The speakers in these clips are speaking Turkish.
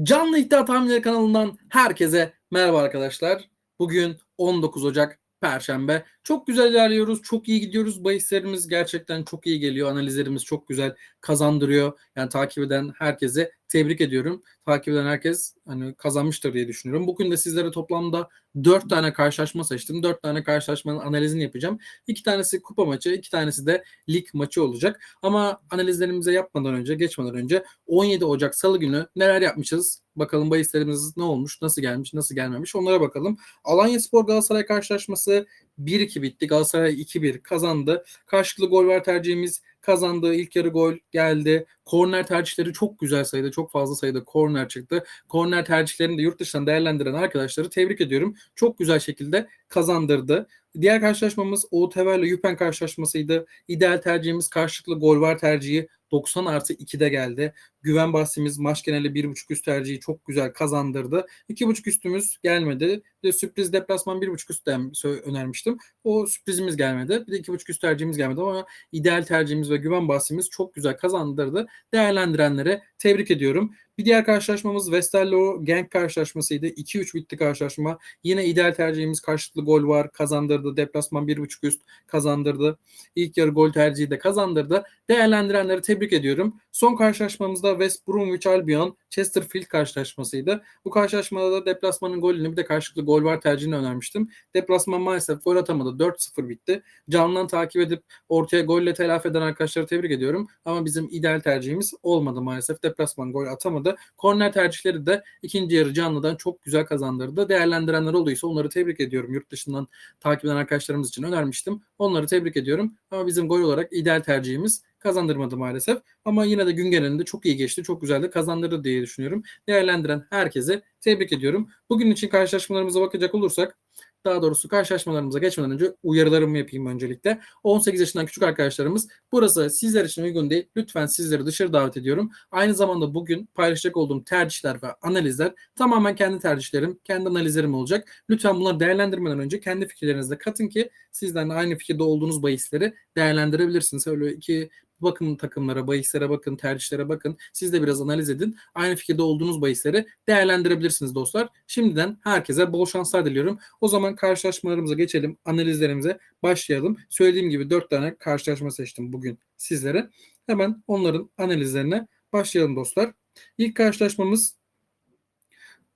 Canlı İddia Tahminleri kanalından herkese merhaba arkadaşlar. Bugün 19 Ocak Perşembe. Çok güzel ilerliyoruz. Çok iyi gidiyoruz. Bahislerimiz gerçekten çok iyi geliyor. Analizlerimiz çok güzel kazandırıyor. Yani takip eden herkese tebrik ediyorum. Takip eden herkes hani kazanmıştır diye düşünüyorum. Bugün de sizlere toplamda 4 tane karşılaşma seçtim. 4 tane karşılaşmanın analizini yapacağım. 2 tanesi kupa maçı, 2 tanesi de lig maçı olacak. Ama analizlerimize yapmadan önce, geçmeden önce 17 Ocak Salı günü neler yapmışız? Bakalım bahislerimiz ne olmuş, nasıl gelmiş, nasıl gelmemiş onlara bakalım. Alanya Spor Galatasaray karşılaşması 1-2 bitti. Galatasaray 2-1 kazandı. Karşılıklı gol var tercihimiz kazandı. İlk yarı gol geldi. Korner tercihleri çok güzel sayıda, çok fazla sayıda korner çıktı. Korner tercihlerini de yurt dışından değerlendiren arkadaşları tebrik ediyorum. Çok güzel şekilde kazandırdı. Diğer karşılaşmamız OTV ile Yüpen karşılaşmasıydı. İdeal tercihimiz karşılıklı gol var tercihi 90 artı 2'de geldi. Güven bahsimiz maç geneli 1.5 üst tercihi çok güzel kazandırdı. 2.5 üstümüz gelmedi. Bir de sürpriz deplasman 1.5 üstten önermiştim. O sürprizimiz gelmedi. Bir de 2.5 üst tercihimiz gelmedi ama ideal tercihimiz ve güven bahsimiz çok güzel kazandırdı. Değerlendirenlere tebrik ediyorum. Bir diğer karşılaşmamız Westerlo Genk karşılaşmasıydı. 2-3 bitti karşılaşma. Yine ideal tercihimiz karşılıklı gol var. Kazandırdı. Deplasman 1.5 üst kazandırdı. İlk yarı gol tercihi de kazandırdı. Değerlendirenleri tebrik ediyorum. Son karşılaşmamızda West Bromwich Albion Chesterfield karşılaşmasıydı. Bu karşılaşmada da deplasmanın golünü bir de karşılıklı gol var tercihini önermiştim. Deplasman maalesef gol atamadı. 4-0 bitti. Canlıdan takip edip ortaya golle telafi eden arkadaşları tebrik ediyorum. Ama bizim ideal tercihimiz olmadı maalesef. Deplasman gol atamadı. Korner tercihleri de ikinci yarı canlıdan çok güzel kazandırdı. Değerlendirenler olduysa onları tebrik ediyorum. Yurt dışından takip eden arkadaşlarımız için önermiştim. Onları tebrik ediyorum. Ama bizim gol olarak ideal tercihimiz kazandırmadı maalesef. Ama yine de gün genelinde çok iyi geçti. Çok güzel de kazandırdı diye düşünüyorum. Değerlendiren herkese tebrik ediyorum. Bugün için karşılaşmalarımıza bakacak olursak daha doğrusu karşılaşmalarımıza geçmeden önce uyarılarımı yapayım öncelikle. 18 yaşından küçük arkadaşlarımız burası sizler için uygun değil. Lütfen sizleri dışarı davet ediyorum. Aynı zamanda bugün paylaşacak olduğum tercihler ve analizler tamamen kendi tercihlerim, kendi analizlerim olacak. Lütfen bunları değerlendirmeden önce kendi fikirlerinizle katın ki sizden aynı fikirde olduğunuz bahisleri değerlendirebilirsiniz. Öyle iki bakın takımlara, bahislere bakın, tercihlere bakın. Siz de biraz analiz edin. Aynı fikirde olduğunuz bahisleri değerlendirebilirsiniz dostlar. Şimdiden herkese bol şanslar diliyorum. O zaman karşılaşmalarımıza geçelim. Analizlerimize başlayalım. Söylediğim gibi 4 tane karşılaşma seçtim bugün sizlere. Hemen onların analizlerine başlayalım dostlar. İlk karşılaşmamız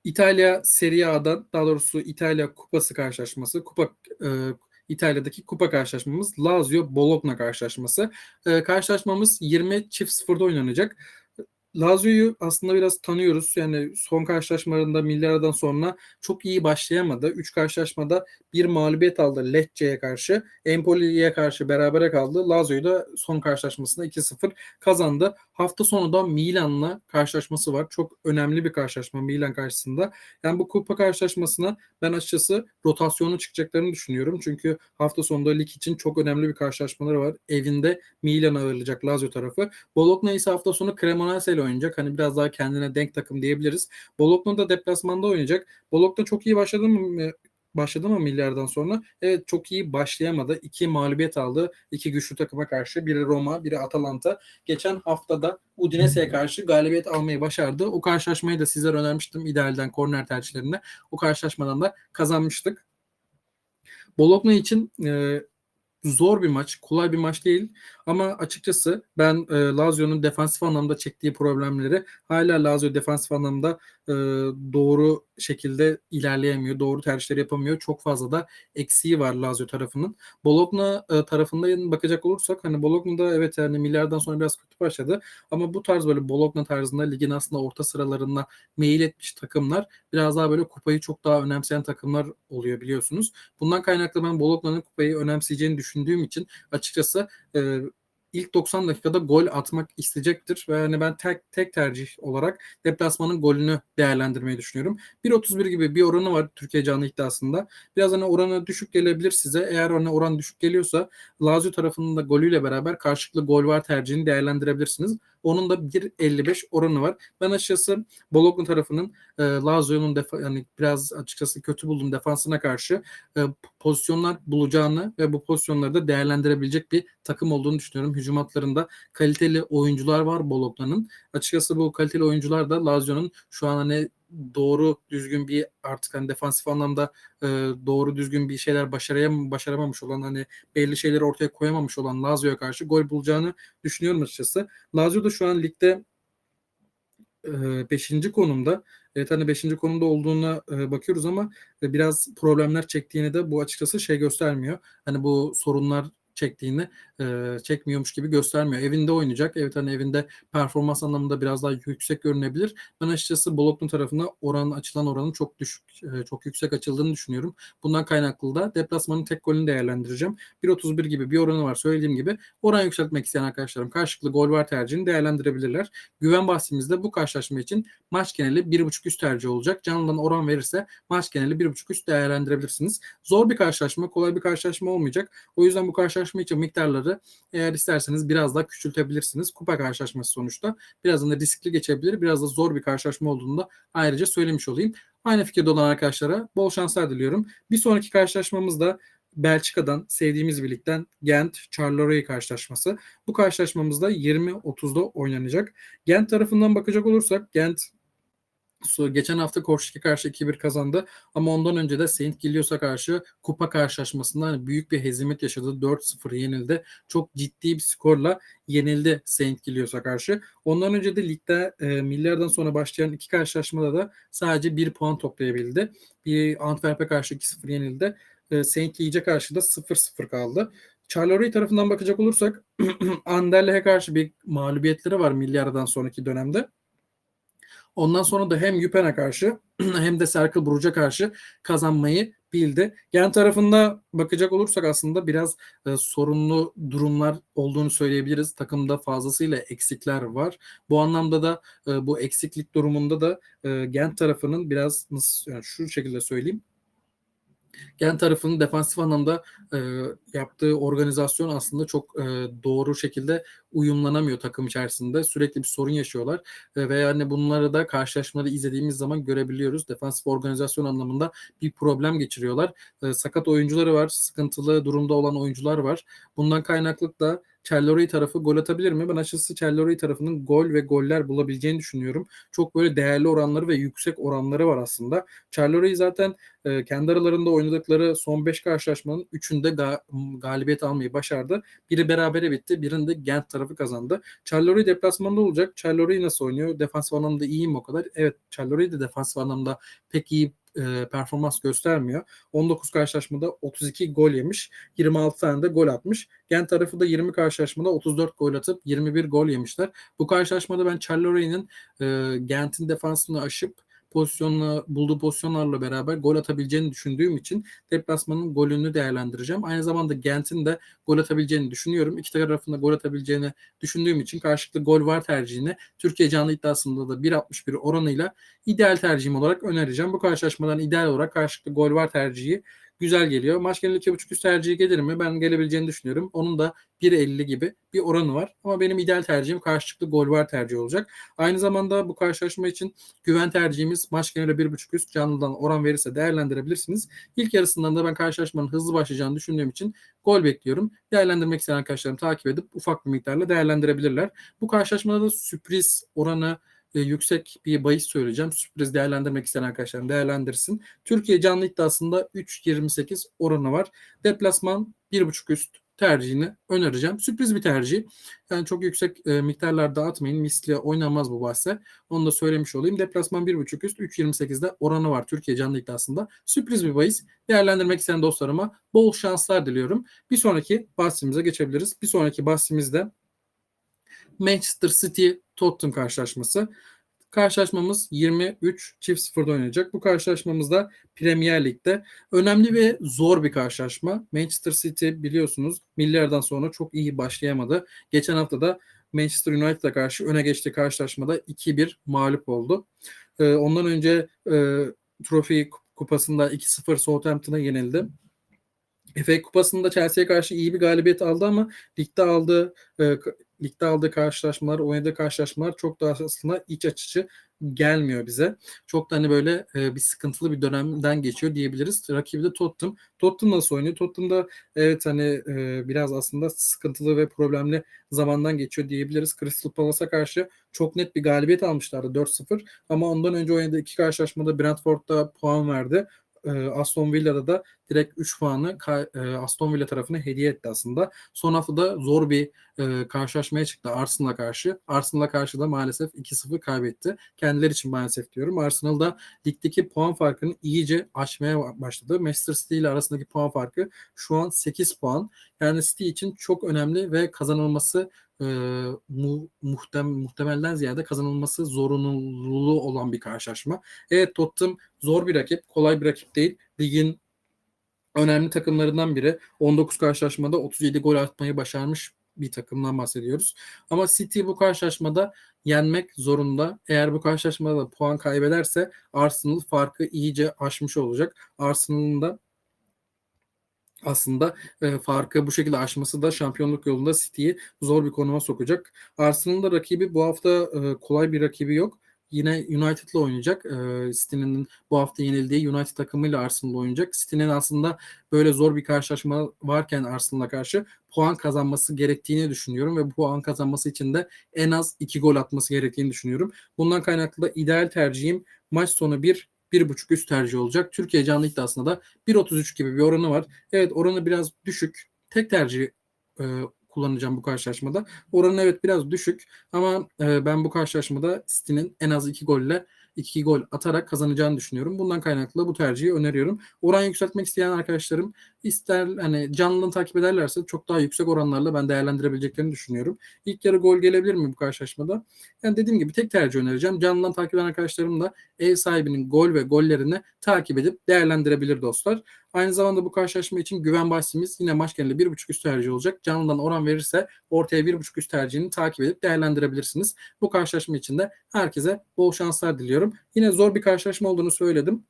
İtalya Serie A'dan daha doğrusu İtalya Kupası karşılaşması. Kupa e, İtalya'daki kupa karşılaşmamız Lazio Bologna karşılaşması. E, karşılaşmamız 20 çift sıfırda oynanacak. Lazio'yu aslında biraz tanıyoruz. Yani son karşılaşmalarında milli sonra çok iyi başlayamadı. 3 karşılaşmada bir mağlubiyet aldı Lecce'ye karşı. Empoli'ye karşı berabere kaldı. Lazio'yu da son karşılaşmasında 2-0 kazandı. Hafta sonu da Milan'la karşılaşması var. Çok önemli bir karşılaşma Milan karşısında. Yani bu kupa karşılaşmasına ben açıkçası rotasyonu çıkacaklarını düşünüyorum. Çünkü hafta sonunda lig için çok önemli bir karşılaşmaları var. Evinde Milan ağırlayacak Lazio tarafı. Bologna ise hafta sonu Cremonese ile oynayacak. Hani biraz daha kendine denk takım diyebiliriz. Bologna da deplasmanda oynayacak. Bologna çok iyi başladı mı başladı mı milyardan sonra? Evet çok iyi başlayamadı. İki mağlubiyet aldı. İki güçlü takıma karşı. Biri Roma, biri Atalanta. Geçen haftada Udinese'ye karşı galibiyet almayı başardı. O karşılaşmayı da sizlere önermiştim idealden korner tercihlerinde. O karşılaşmadan da kazanmıştık. Bologna için e, zor bir maç, kolay bir maç değil. Ama açıkçası ben e, Lazio'nun defansif anlamda çektiği problemleri hala Lazio defansif anlamda e, doğru şekilde ilerleyemiyor. Doğru tercihleri yapamıyor. Çok fazla da eksiği var Lazio tarafının. Bologna e, tarafında bakacak olursak hani Bologna'da evet yani milyardan sonra biraz kötü başladı. Ama bu tarz böyle Bologna tarzında ligin aslında orta sıralarında meyil etmiş takımlar biraz daha böyle kupayı çok daha önemseyen takımlar oluyor biliyorsunuz. Bundan kaynaklı ben Bologna'nın kupayı önemseyeceğini düşündüğüm için açıkçası e, ilk 90 dakikada gol atmak isteyecektir ve hani ben tek tek tercih olarak deplasmanın golünü değerlendirmeyi düşünüyorum. 1.31 gibi bir oranı var Türkiye canlı iddiasında. Biraz hani oranı düşük gelebilir size. Eğer hani oran düşük geliyorsa Lazio tarafının da golüyle beraber karşılıklı gol var tercihini değerlendirebilirsiniz. Onun da 1.55 oranı var. Ben açıkçası Bologna tarafının e, Lazio'nun defa, yani biraz açıkçası kötü bulduğum defansına karşı e, pozisyonlar bulacağını ve bu pozisyonları da değerlendirebilecek bir takım olduğunu düşünüyorum. Hücum hatlarında kaliteli oyuncular var Bologna'nın. Açıkçası bu kaliteli oyuncular da Lazio'nun şu an hani doğru düzgün bir artık hani defansif anlamda e, doğru düzgün bir şeyler başarayam başaramamış olan hani belli şeyleri ortaya koyamamış olan Lazio'ya karşı gol bulacağını düşünüyorum açıkçası. Lazio da şu an ligde 5. E, konumda. Evet hani 5. konumda olduğuna e, bakıyoruz ama e, biraz problemler çektiğini de bu açıkçası şey göstermiyor. Hani bu sorunlar çektiğini e, çekmiyormuş gibi göstermiyor. Evinde oynayacak. Evet hani evinde performans anlamında biraz daha yüksek görünebilir. Ben açıkçası Bologna tarafına oran açılan oranın çok düşük e, çok yüksek açıldığını düşünüyorum. Bundan kaynaklı da deplasmanın tek golünü değerlendireceğim. 1.31 gibi bir oranı var söylediğim gibi. Oran yükseltmek isteyen arkadaşlarım karşılıklı gol var tercihini değerlendirebilirler. Güven bahsimizde bu karşılaşma için maç geneli 1.5 üst tercih olacak. Canlıdan oran verirse maç geneli 1.5 üst değerlendirebilirsiniz. Zor bir karşılaşma, kolay bir karşılaşma olmayacak. O yüzden bu karşılaşma için miktarları eğer isterseniz biraz daha küçültebilirsiniz. Kupa karşılaşması sonuçta. Birazdan da riskli geçebilir. Biraz da zor bir karşılaşma olduğunu da ayrıca söylemiş olayım. Aynı fikirde olan arkadaşlara bol şanslar diliyorum. Bir sonraki karşılaşmamızda Belçika'dan sevdiğimiz birlikten Gent Charleroi karşılaşması. Bu karşılaşmamızda 20-30'da oynanacak. Gent tarafından bakacak olursak Gent Geçen hafta Korşik'e karşı 2-1 kazandı ama ondan önce de Saint Gilios'a karşı kupa karşılaşmasında büyük bir hezimet yaşadı. 4-0 yenildi. Çok ciddi bir skorla yenildi Saint Gilios'a karşı. Ondan önce de ligde e, millerden sonra başlayan iki karşılaşmada da sadece bir puan toplayabildi. Bir Antwerp'e karşı 2-0 yenildi. E, Saint Giles'e karşı da 0-0 kaldı. Charleroi tarafından bakacak olursak Anderlecht'e karşı bir mağlubiyetleri var milyardan sonraki dönemde. Ondan sonra da hem Yüpen'e karşı hem de Cercle Bruges'e karşı kazanmayı bildi. Gen tarafında bakacak olursak aslında biraz e, sorunlu durumlar olduğunu söyleyebiliriz. Takımda fazlasıyla eksikler var. Bu anlamda da e, bu eksiklik durumunda da e, Gent tarafının biraz nasıl yani şu şekilde söyleyeyim Gen tarafının defansif anlamda e, yaptığı organizasyon aslında çok e, doğru şekilde uyumlanamıyor takım içerisinde. Sürekli bir sorun yaşıyorlar e, ve yani bunları da karşılaşmaları izlediğimiz zaman görebiliyoruz. Defansif organizasyon anlamında bir problem geçiriyorlar. E, sakat oyuncuları var, sıkıntılı durumda olan oyuncular var. Bundan kaynaklı da Charleroi tarafı gol atabilir mi? Ben açıkçası Charleroi tarafının gol ve goller bulabileceğini düşünüyorum. Çok böyle değerli oranları ve yüksek oranları var aslında. Charleroi zaten e, kendi aralarında oynadıkları son 5 karşılaşmanın 3'ünde ga- galibiyet almayı başardı. Biri berabere bitti, birinde Gent tarafı kazandı. Charleroi deplasmanda olacak. Charleroi nasıl oynuyor? Defansif anlamda iyi mi o kadar? Evet, Charleroi de defansif anlamda pek iyi e, performans göstermiyor. 19 karşılaşmada 32 gol yemiş. 26 tane de gol atmış. Gent tarafı da 20 karşılaşmada 34 gol atıp 21 gol yemişler. Bu karşılaşmada ben Charleroi e, Gent'in defansını aşıp pozisyonla bulduğu pozisyonlarla beraber gol atabileceğini düşündüğüm için deplasmanın golünü değerlendireceğim. Aynı zamanda Gent'in de gol atabileceğini düşünüyorum. İki tarafında gol atabileceğini düşündüğüm için karşılıklı gol var tercihini Türkiye canlı iddiasında da 1.61 oranıyla ideal tercihim olarak önereceğim. Bu karşılaşmadan ideal olarak karşılıklı gol var tercihi güzel geliyor. Maç geneli 2.5 üst tercihi gelir mi? Ben gelebileceğini düşünüyorum. Onun da 1.50 gibi bir oranı var. Ama benim ideal tercihim karşılıklı gol var tercih olacak. Aynı zamanda bu karşılaşma için güven tercihimiz maç geneli 1.5 üst canlıdan oran verirse değerlendirebilirsiniz. İlk yarısından da ben karşılaşmanın hızlı başlayacağını düşündüğüm için gol bekliyorum. Değerlendirmek isteyen arkadaşlarım takip edip ufak bir miktarla değerlendirebilirler. Bu karşılaşmada da sürpriz oranı e, yüksek bir bahis söyleyeceğim. Sürpriz değerlendirmek isteyen arkadaşlarım değerlendirsin. Türkiye canlı iddiasında 3.28 oranı var. Deplasman 1.5 üst tercihini önereceğim. Sürpriz bir tercih. Yani çok yüksek e, miktarlarda atmayın. Misli oynanmaz bu bahse. Onu da söylemiş olayım. Deplasman 1.5 üst 3.28'de oranı var Türkiye canlı iddiasında. Sürpriz bir bahis. Değerlendirmek isteyen dostlarıma bol şanslar diliyorum. Bir sonraki bahsimize geçebiliriz. Bir sonraki bahsimizde Manchester City Tottenham karşılaşması. Karşılaşmamız 23 çift sıfırda oynayacak. Bu karşılaşmamızda Premier Lig'de önemli ve zor bir karşılaşma. Manchester City biliyorsunuz milyardan sonra çok iyi başlayamadı. Geçen hafta da Manchester United'a karşı öne geçtiği karşılaşmada 2-1 mağlup oldu. Ee, ondan önce e, Trofi kupasında 2-0 Southampton'a yenildi. FA Kupası'nda Chelsea'ye karşı iyi bir galibiyet aldı ama ligde aldığı e, ligde aldığı karşılaşmalar, oynadığı karşılaşmalar çok da aslında iç açıcı gelmiyor bize. Çok da hani böyle e, bir sıkıntılı bir dönemden geçiyor diyebiliriz. Rakibi de Tottenham. Tottenham nasıl oynuyor? Tottenham da evet hani e, biraz aslında sıkıntılı ve problemli zamandan geçiyor diyebiliriz. Crystal Palace'a karşı çok net bir galibiyet almışlardı 4-0 ama ondan önce oynadığı iki karşılaşmada Brentford'da puan verdi. E, Aston Villa'da da direkt 3 puanı e, Aston Villa tarafına hediye etti aslında. Son haftada zor bir e, karşılaşmaya çıktı Arsenal'a karşı. Arsenal'a karşı da maalesef 2-0 kaybetti. Kendileri için maalesef diyorum. Arsenal da ligdeki puan farkını iyice aşmaya başladı. Manchester City ile arasındaki puan farkı şu an 8 puan. Yani City için çok önemli ve kazanılması e, mu, muhtem, muhtemelden ziyade kazanılması zorunluluğu olan bir karşılaşma. Evet Tottenham zor bir rakip, kolay bir rakip değil. Ligin önemli takımlarından biri. 19 karşılaşmada 37 gol atmayı başarmış bir takımdan bahsediyoruz. Ama City bu karşılaşmada yenmek zorunda. Eğer bu karşılaşmada da puan kaybederse Arsenal farkı iyice aşmış olacak. Arsenal'ın da aslında e, farkı bu şekilde aşması da şampiyonluk yolunda City'yi zor bir konuma sokacak. Arsenal'ın da rakibi bu hafta e, kolay bir rakibi yok. Yine United'la oynayacak. E, City'nin bu hafta yenildiği United takımıyla Arsenal'la oynayacak. City'nin aslında böyle zor bir karşılaşma varken Arsenal'a karşı puan kazanması gerektiğini düşünüyorum ve bu puan kazanması için de en az 2 gol atması gerektiğini düşünüyorum. Bundan kaynaklı da ideal tercihim maç sonu bir 1.5 üst tercih olacak. Türkiye canlı iddiasında da 1.33 gibi bir oranı var. Evet oranı biraz düşük. Tek tercih e, kullanacağım bu karşılaşmada. Oranı evet biraz düşük ama e, ben bu karşılaşmada City'nin en az 2 golle 2 gol atarak kazanacağını düşünüyorum. Bundan kaynaklı bu tercihi öneriyorum. Oran yükseltmek isteyen arkadaşlarım ister hani canlılığını takip ederlerse çok daha yüksek oranlarla ben değerlendirebileceklerini düşünüyorum. İlk yarı gol gelebilir mi bu karşılaşmada? Yani dediğim gibi tek tercih önereceğim. Canlıdan takip eden arkadaşlarım da ev sahibinin gol ve gollerini takip edip değerlendirebilir dostlar. Aynı zamanda bu karşılaşma için güven bahsimiz yine maç genelinde 1.5 üst tercih olacak. Canlıdan oran verirse ortaya 1.5 üst tercihini takip edip değerlendirebilirsiniz. Bu karşılaşma için de herkese bol şanslar diliyorum. Yine zor bir karşılaşma olduğunu söyledim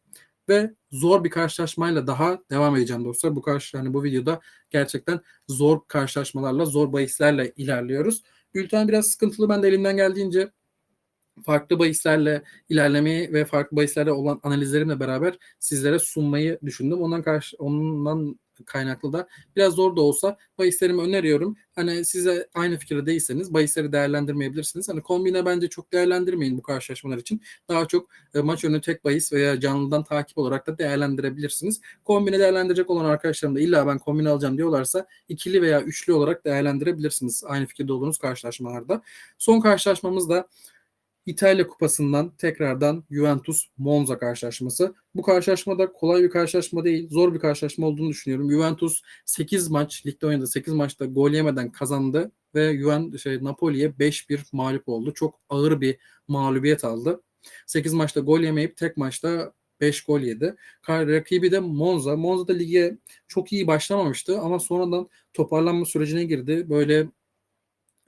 ve zor bir karşılaşmayla daha devam edeceğim dostlar. Bu karşı hani bu videoda gerçekten zor karşılaşmalarla, zor bahislerle ilerliyoruz. Bülten biraz sıkıntılı. Ben de elimden geldiğince farklı bahislerle ilerlemeyi ve farklı bahislerle olan analizlerimle beraber sizlere sunmayı düşündüm. Ondan karşı ondan kaynaklı da biraz zor da olsa bahislerimi öneriyorum. Hani size aynı fikirde değilseniz bahisleri değerlendirmeyebilirsiniz. Hani kombine bence çok değerlendirmeyin bu karşılaşmalar için. Daha çok e, maç önü tek bahis veya canlıdan takip olarak da değerlendirebilirsiniz. Kombine değerlendirecek olan arkadaşlarım da illa ben kombine alacağım diyorlarsa ikili veya üçlü olarak değerlendirebilirsiniz. Aynı fikirde olduğunuz karşılaşmalarda. Son karşılaşmamız da İtalya Kupası'ndan tekrardan Juventus Monza karşılaşması. Bu karşılaşmada kolay bir karşılaşma değil, zor bir karşılaşma olduğunu düşünüyorum. Juventus 8 maç ligde oynadı. 8 maçta gol yemeden kazandı ve Juventus şey, Napoli'ye 5-1 mağlup oldu. Çok ağır bir mağlubiyet aldı. 8 maçta gol yemeyip tek maçta 5 gol yedi. Rakibi de Monza. Monza da lige çok iyi başlamamıştı ama sonradan toparlanma sürecine girdi. Böyle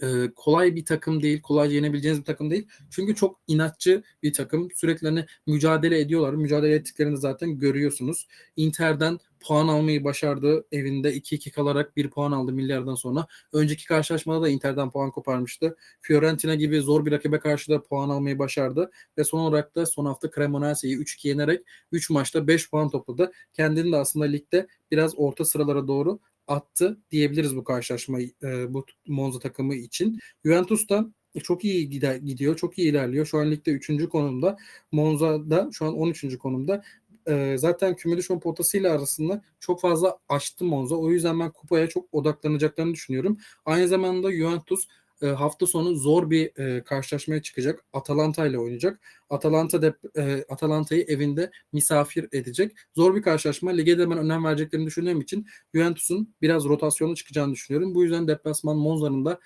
e, kolay bir takım değil, kolay yenebileceğiniz bir takım değil. Çünkü çok inatçı bir takım. Sürekli hani mücadele ediyorlar. Mücadele ettiklerini zaten görüyorsunuz. Inter'den puan almayı başardı. Evinde 2-2 kalarak bir puan aldı milyardan sonra. Önceki karşılaşmada da Inter'den puan koparmıştı. Fiorentina gibi zor bir rakibe karşı da puan almayı başardı. Ve son olarak da son hafta Cremonese'yi 3-2 yenerek 3 maçta 5 puan topladı. Kendini de aslında ligde biraz orta sıralara doğru attı diyebiliriz bu karşılaşma e, bu Monza takımı için. Juventus da çok iyi gidiyor, çok iyi ilerliyor. Şu an ligde 3. konumda. Monza da şu an 13. konumda. E, zaten küme düşme potasıyla arasında çok fazla açtı Monza. O yüzden ben kupaya çok odaklanacaklarını düşünüyorum. Aynı zamanda Juventus e, hafta sonu zor bir e, karşılaşmaya çıkacak. Atalanta ile oynayacak. Atalanta de, e, Atalanta'yı evinde misafir edecek. Zor bir karşılaşma. Lige de ben önem vereceklerini düşündüğüm için Juventus'un biraz rotasyonu çıkacağını düşünüyorum. Bu yüzden deplasman Monza'nın da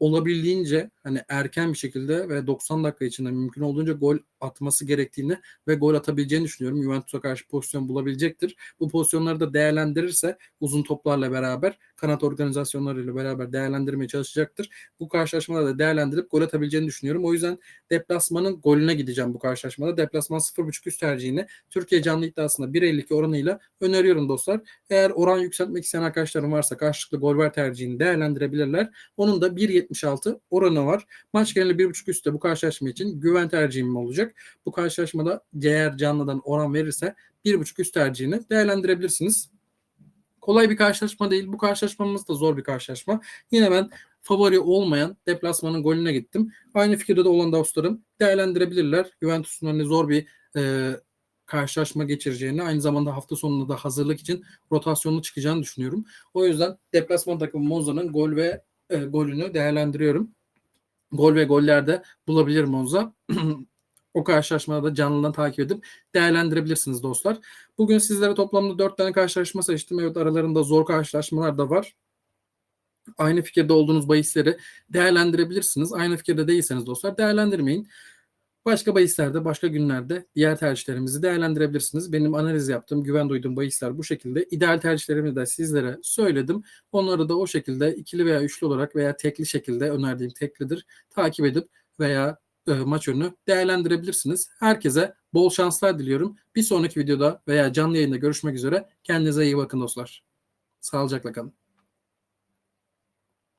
olabildiğince hani erken bir şekilde ve 90 dakika içinde mümkün olduğunca gol atması gerektiğini ve gol atabileceğini düşünüyorum. Juventus'a karşı pozisyon bulabilecektir. Bu pozisyonları da değerlendirirse uzun toplarla beraber kanat organizasyonlarıyla beraber değerlendirmeye çalışacaktır. Bu karşılaşmada da değerlendirip gol atabileceğini düşünüyorum. O yüzden deplasmanın golüne gideceğim bu karşılaşmada. Deplasman 0.5 üst tercihini Türkiye canlı iddiasında 1.52 oranıyla öneriyorum dostlar. Eğer oran yükseltmek isteyen arkadaşlarım varsa karşılıklı gol ver tercihini değerlendirebilirler. Onun da 1.76 oranı var. Maç geneli 1.5 üstte bu karşılaşma için güven tercihim olacak. Bu karşılaşmada eğer canlıdan oran verirse 1.5 üst tercihini değerlendirebilirsiniz. Kolay bir karşılaşma değil. Bu karşılaşmamız da zor bir karşılaşma. Yine ben favori olmayan deplasmanın golüne gittim. Aynı fikirde de olan dostlarım değerlendirebilirler. Juventus'un hani zor bir e, karşılaşma geçireceğini, aynı zamanda hafta sonunda da hazırlık için rotasyonlu çıkacağını düşünüyorum. O yüzden deplasman takımı Monza'nın gol ve e, golünü değerlendiriyorum. Gol ve gollerde bulabilir Monza. o karşılaşmada da canlıdan takip edip değerlendirebilirsiniz dostlar. Bugün sizlere toplamda 4 tane karşılaşma seçtim. Evet aralarında zor karşılaşmalar da var. Aynı fikirde olduğunuz bahisleri değerlendirebilirsiniz. Aynı fikirde değilseniz dostlar değerlendirmeyin. Başka bahislerde, başka günlerde diğer tercihlerimizi değerlendirebilirsiniz. Benim analiz yaptığım, güven duyduğum bahisler bu şekilde. İdeal tercihlerimi de sizlere söyledim. Onları da o şekilde ikili veya üçlü olarak veya tekli şekilde önerdiğim teklidir. Takip edip veya e, maç önünü değerlendirebilirsiniz. Herkese bol şanslar diliyorum. Bir sonraki videoda veya canlı yayında görüşmek üzere. Kendinize iyi bakın dostlar. Sağlıcakla kalın.